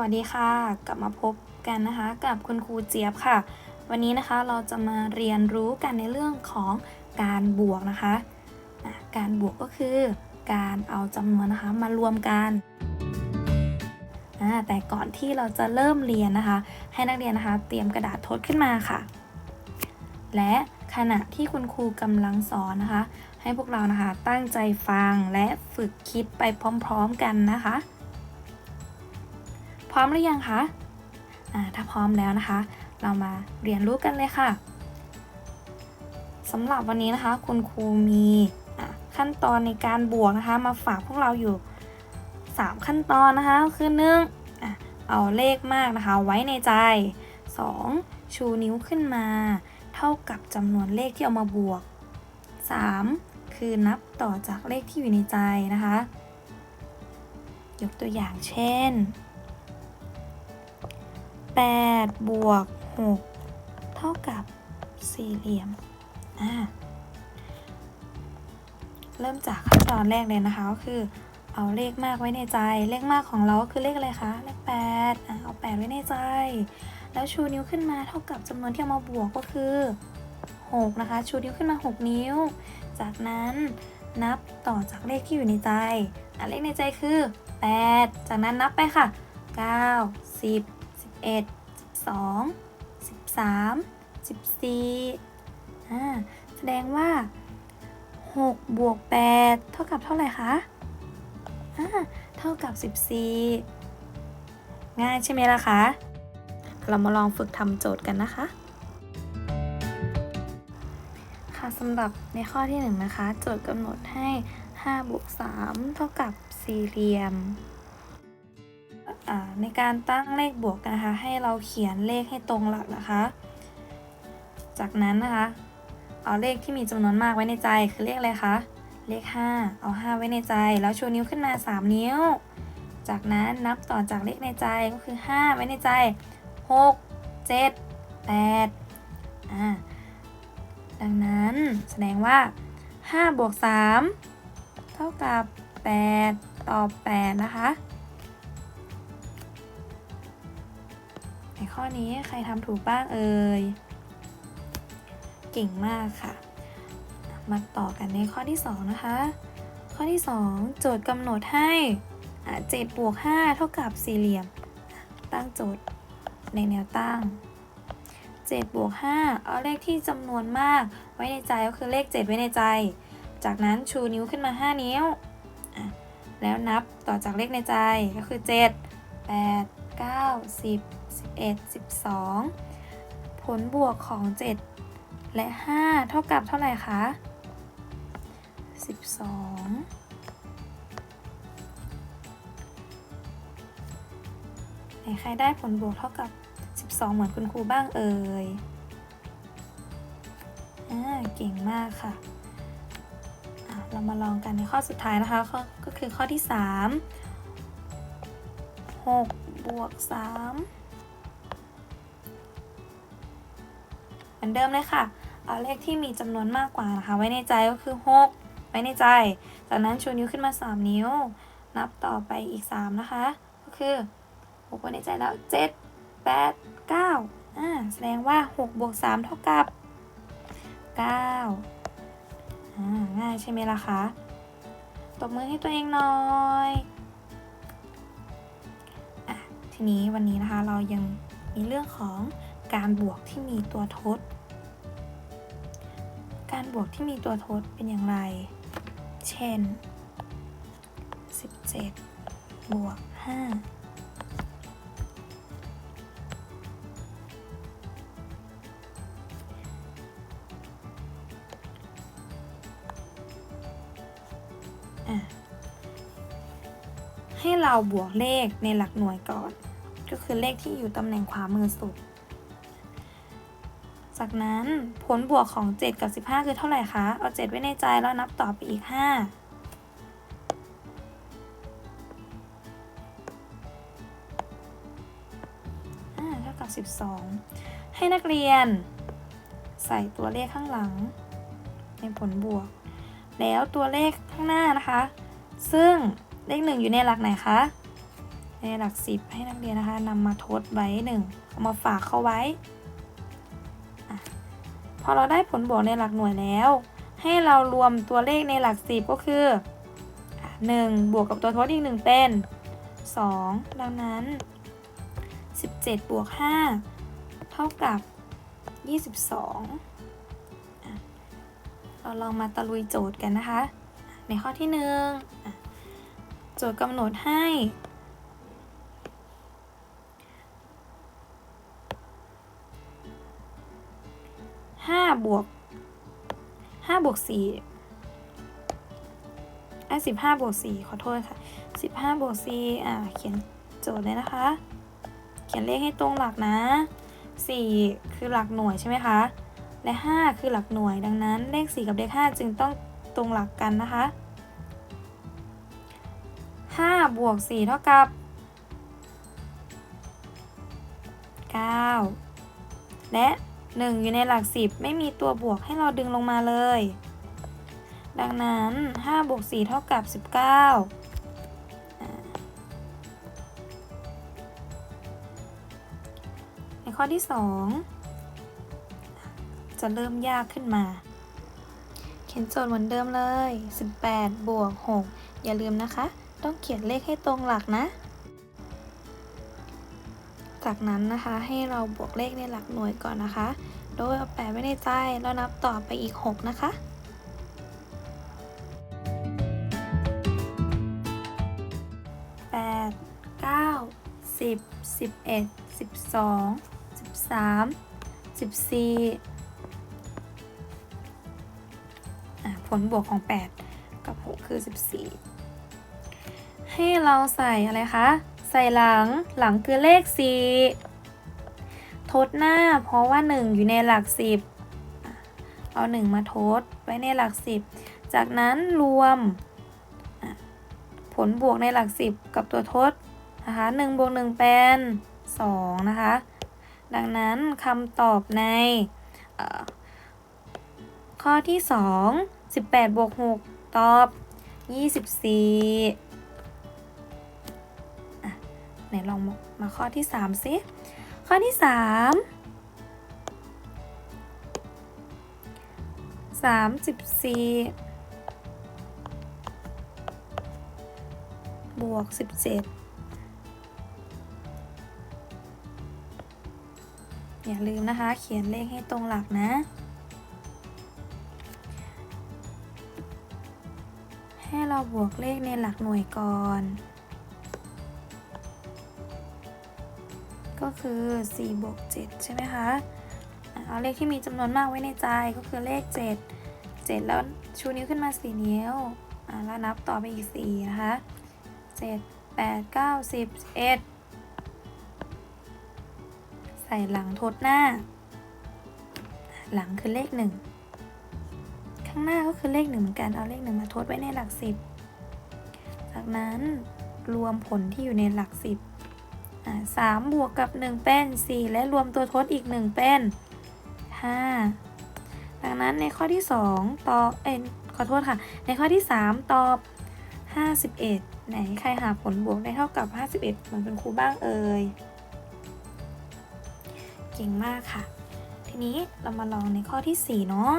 วัสดีค่ะ กลับมาพบกันนะคะ กับคุณครูเจี๊ยบค่ะ วันนี้นะคะเราจะมาเรียนรู้กันในเรื่องของการบวกนะคะะการบวกก็คือ การเอาจำนวนนะคะมารวมกันแต่ก่อนที่เราจะเริ่มเรียนนะคะ ให้นักเรียนนะคะเตรียมกระดาษทดขึ้นมาค่ะ และขณะที่คุณครูกำลังสอนนะคะ ให้พวกเรานะคะตั้งใจฟังและฝึกคิดไปพร้อม ๆ กันนะคะ พร้อมหรือยังคะถ้าพร้อมแล้วนะคะ เรามาเรียนรู้กันเลยค่ะสำหรับวันนี้นะคะ คุณครูมีขั้นตอนในการบวกนะคะ มาฝากพวกเราอยู่ 3 ขั้นตอนนะคะคือหนึ่งเอาเลขมากนะคะ ไว้ในใจ 2. ชูนิ้วขึ้นมา เท่ากับจำนวนเลขที่เอามาบวก 3. คือนับต่อจากเลขที่อยู่ในใจนะคะ ยกตัวอย่างเช่น 8 บวก 6 เท่ากับสี่เหลี่ยม อ่า เริ่มจากขั้นตอนแรกเลยนะคะ ก็คือ เอาเลขมากไว้ในใจ เลขมากของเราก็คือเลขอะไรคะ เลข8อ่าเอา8ไว้ในใจ แล้วชูนิ้วขึ้นมาเท่ากับจำนวนที่เอามาบวกก็คือ6นะคะ ชูนิ้วขึ้นมา 6 นิ้ว จากนั้นนับต่อจากเลขที่อยู่ในใจอะเลขในใจคือ 8 จากนั้นนับไปค่ะ 9 10 11 12 13 14อ่าแสดงว่า 6 บวก 8 เท่ากับเท่าไหร่คะอ่าเท่ากับ 14 ง่ายใช่ไหมล่ะคะ เรามาลองฝึกทำโจทย์กันนะคะ ค่ะสำหรับในข้อที่ 1 นะคะ โจทย์กำหนดให้ 5 บวก 3 เท่ากับสี่เหลี่ยม ในการตั้งเลขบวกนะคะ ให้เราเขียนเลขให้ตรงหลักนะคะ จากนั้นนะคะ เอาเลขที่มีจำนวนมากไว้ในใจคือเลขอะไรคะเลข 5 เอา 5 ไว้ในใจ แล้วชูนิ้วขึ้นมา 3 นิ้ว จากนั้นนับต่อจากเลขในใจก็คือ 5 ไว้ในใจ 6 7 8อ่าดังนั้นแสดงว่า 5 บวก 3 เท่ากับ 8 ตอบ 8 นะคะ ข้อนี้ใครทำถูกบ้างเอ่ย เก่งมากค่ะ มาต่อกันในข้อที่ 2 นะคะ ข้อที่ 2 โจทย์กำหนดให้อะ7บวก5เท่ากับสี่เหลี่ยม ตั้งโจทย์ในแนวตั้ง7บวก5เอาเลขที่จำนวนมากไว้ในใจก็คือเลข 7 ไว้ในใจ จากนั้นชูนิ้วขึ้นมา 5 นิ้ว แล้วนับต่อจากเลขในใจก็คือ 7 8 9 10 11 12 ผลบวกของ 7 และ 5 เท่ากับเท่าไหร่คะ 12ไหนใครได้ผลบวกเท่ากับ 12 เหมือนคุณครูบ้างเอ่ย อ่า เก่งมากค่ะ เรามาลองกันในข้อสุดท้ายนะคะ ก็คือข้อที่ 3 6 บวก 3 อนเดิมเลยค่ะ เอาเลขที่มีจำนวนมากกว่านะคะ ไว้ในใจก็คือ 6 ไว้ในใจ จากนั้นชูนิ้วขึ้นมา 3 นิ้ว นับต่อไปอีก 3 นะคะ ก็คือ 6 ไว้ในใจแล้ว 7 8 9อ่าแสดงว่า 6 บวก 3 เท่ากับ 9อ่าง่ายใช่ไหมล่ะคะตบมือให้ตัวเองหน่อยอะทีนี้วันนี้นะคะเรายังมีเรื่องของการบวกที่มีตัวทด การบวกที่มีตัวทดเป็นอย่างไร เช่น 17 บวก 5ให้เราบวกเลขในหลักหน่วยก่อน ก็คือเลขที่อยู่ตำแหน่งขวามือสุด จากนั้นผลบวกของ 7 กับ 15 คือเท่าไหร่คะ เอา 7 ไว้ในใจแล้วนับต่อไปอีก5อ่าเท่ากับ12 ให้นักเรียน ใส่ตัวเลขข้างหลัง ในผลบวก แล้วตัวเลขข้างหน้านะคะ ซึ่งเลขหนึ่งอยู่ในหลักไหนคะในหลักสิบให้นักเรียนนะคะนำมาทดไว้หนึ่งเอามาฝากเข้าไว้ อเราได้ผลบวกในหลักหน่วยแล้ว ให้เรารวมตัวเลขในหลักสิบก็คืออะหนึ่งบวกกับตัวทดอีกหนึ่งเป็นสองดังนั้น 17 บวก 5 เท่ากับ 22อะเราลองมาตะลุยโจทย์กันนะคะ ในข้อที่หนึ่งโจทย์กำหนดให้ 5บวก5บวก4อะ15บห้าบวก4ขอโทษค่ะ15บห้าบวก4อะเขียนโจทย์เลยนะคะ เขียนเลขให้ตรงหลักนะ4คือหลักหน่วยใช่ไหมคะและ5คือหลักหน่วยดังนั้นเลข4กับเลข5จึงต้องตรงหลักกันนะคะ5บวก4เท่ากับ9และ 1 อยู่ในหลัก 10 ไม่มีตัวบวกให้เราดึงลงมาเลย ดังนั้น5บวก4เท่ากับ 19ในข้อที่ 2 จะเริ่มยากขึ้นมา เขียนโจทย์เหมือนเดิมเลย 18 บวก 6 อย่าลืมนะคะ ต้องเขียนเลขให้ตรงหลักนะ จากนั้นนะคะให้เราบวกเลขในหลักหน่วยก่อนนะคะ โดยเอา8ไว้ในใจแล้วนับต่อไปอีก 6 นะคะแปดเก้าสิบสิบเอ็ดสิบสองสิบสามสิบสี่ผลบวกของ 8 กับ 6 คือ 14 ให้เราใส่อะไรคะ ใส่หลัง หลังคือเลข 4 ทดหน้า เพราะว่า 1 อยู่ในหลัก 10อะเอา 1 มาทดไว้ในหลัก 10 จากนั้นรวม ผลบวกในหลักสิบกับตัวทดนะคะหนึ่งบวกหนึ่งเป็นสองนะคะ ดังนั้นคำตอบในข้อที่สองสิบแปดบวกหกตอบยี่สิบสี่ ไหนลองมาข้อที่สามสิข้อที่สามสามสิบสี่บวก 17อย่าลืมนะคะ เขียนเลขให้ตรงหลักนะ ให้เราบวกเลขในหลักหน่วยก่อน ก็คือ4บวก7ใช่ไหมคะเอาเลขที่มีจำนวนมากไว้ในใจก็คือเลข 7 7 แล้วชูนิ้วขึ้นมา4นิ้วแล้วนับต่อไปอีก4นะคะเจ็ดแปดเก้าสิบเอ็ดใส่หลังทดหน้า หลังคือเลขหนึ่งข้างหน้าก็คือเลขหนึ่งเหมือนกันเอาเลขหนึ่งมาทดไว้ในหลักสิบจากนั้นรวมผลที่อยู่ในหลักสิบ สามบวกกับหนึ่งเป็นสี่และรวมตัวทดอีกหนึ่งเป็นห้าดังนั้นในข้อที่สองตอบเอ็นขอโทษค่ะ ในข้อที่สามตอบ51ไหนใครหาผลบวกได้เท่ากับ51เหมือนเป็นครูบ้างเอ่ยเก่งมากค่ะ ทีนี้เรามาลองในข้อที่4เนาะ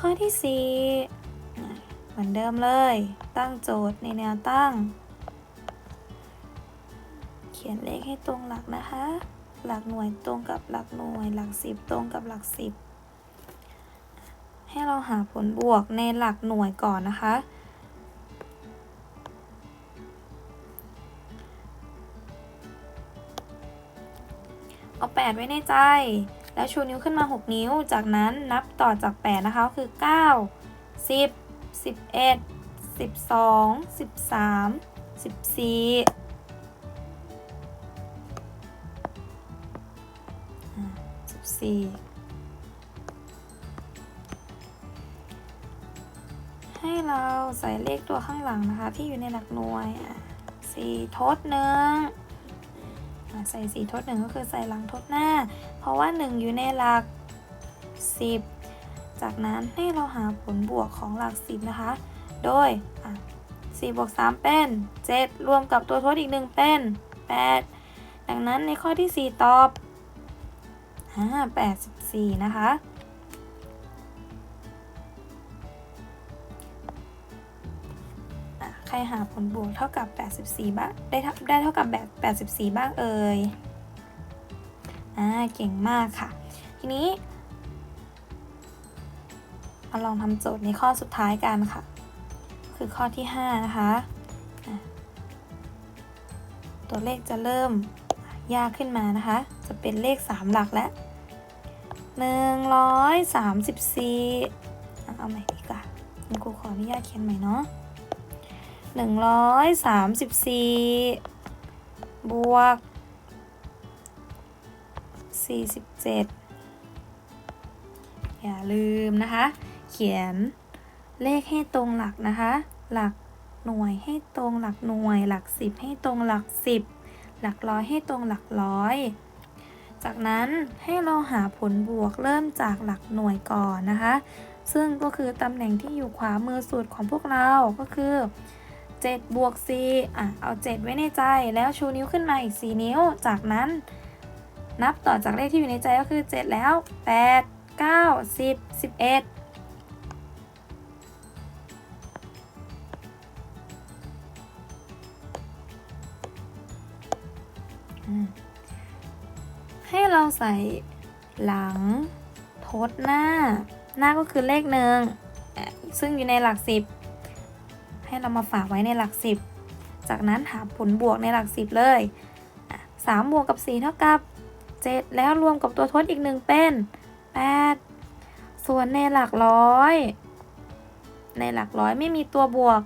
ข้อที่4อ่เหมือนเดิมเลย ตั้งโจทย์ในแนวตั้ง ขียนเลขให้ตรงหลักนะคะ หลักหน่วยตรงกับหลักหน่วย หลักสิบตรงกับหลักสิบให้เราหาผลบวกในหลักหน่วยก่อนนะคะ เอา 8 ไว้ในใจ แล้วชูนิ้วขึ้นมา 6 นิ้ว จากนั้นนับต่อจาก 8 นะคะก็คือ 9 10 11 12 13 14 อ่า14ให้เราใส่เลขตัวข้างหลังนะคะ ที่อยู่ในหลักหน่วยอะ4ทดหนึ่งใส่สี่ทดหนึ่งก็คือใส่หลังทดหน้า เพราะว่า1อยู่ในหลัก10จากนั้นให้เราหาผลบวกของหลัก10นะคะ โดยอ่บวก3เป็น7รวมกับตัวทดอีก1เป็น8ดังนั้นในข้อที่4ตอบ อ่า84นะคะอะใครหาผลบวกเท่ากับ 84 บ้าง ได้เท่าได้เท่ากับแบบ84 บ้างเอ่ย อ่า เก่งมากค่ะ ทีนี้มาลองทำโจทย์ในข้อสุดท้ายกันค่ะ คือข้อที่ 5 นะคะะตัวเลขจะเริ่มยากขึ้นมานะคะ จะเป็นเลข 3 หลักแล้ว 134อ่เอาใหม่ดีกว่าคุณครูขออนุญาตเขียนใหม่เนาะหนึ่งร้อยสามสิบสี่บวกสี่สิบเจ็ดอย่าลืมนะคะ เขียนเลขให้ตรงหลักนะคะ หลักหน่วยให้ตรงหลักหน่วย หลักสิบให้ตรงหลักสิบหลักร้อยให้ตรงหลักร้อย จากนั้นให้เราหาผลบวกเริ่มจากหลักหน่วยก่อนนะคะ ซึ่งก็คือตำแหน่งที่อยู่ขวามือสุดของพวกเราก็คือ7บวก4อะเอา 7 ไว้ในใจแล้วชูนิ้วขึ้นมาอีก 4 นิ้ว จากนั้นนับต่อจากเลขที่อยู่ในใจก็คือ 7 แล้ว 8 9 10 11 เราใส่หลังทดหน้า หน้าก็คือเลขหนึ่งซึ่งอยู่ในหลักสิบให้เรามาฝากไว้ในหลักสิบจากนั้นหาผลบวกในหลักสิบเลยอะสามบวกกับสี่เท่ากับเจ็ดแล้วรวมกับตัวทดอีกหนึ่งเป็นแปดส่วนในหลักร้อย ในหลักร้อยไม่มีตัวบวก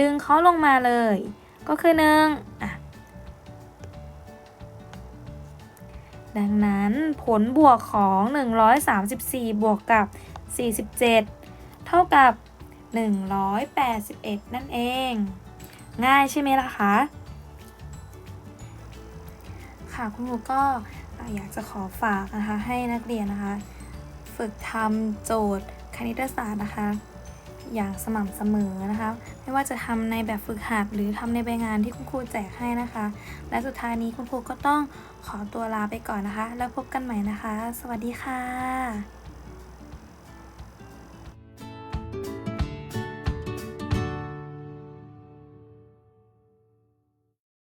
ดึงเขาลงมาเลย ก็คือหนึ่งอะ ดังนั้นผลบวกของ 134 บวกกับ 47 เท่ากับ 181 นั่นเอง ง่ายใช่ไหมล่ะคะ ค่ะคุณครูก็อยากจะขอฝากนะคะให้นักเรียนนะคะ ฝึกทำโจทย์คณิตศาสตร์นะคะ อย่างสม่ำเสมอนะคะ ไม่ว่าจะทำในแบบฝึกหัดหรือทำในใบงานที่คุณครูแจกให้นะคะ และสุดท้ายนี้คุณครูก็ต้องขอตัวลาไปก่อนนะคะ แล้วพบกันใหม่นะคะ สวัสดีค่ะ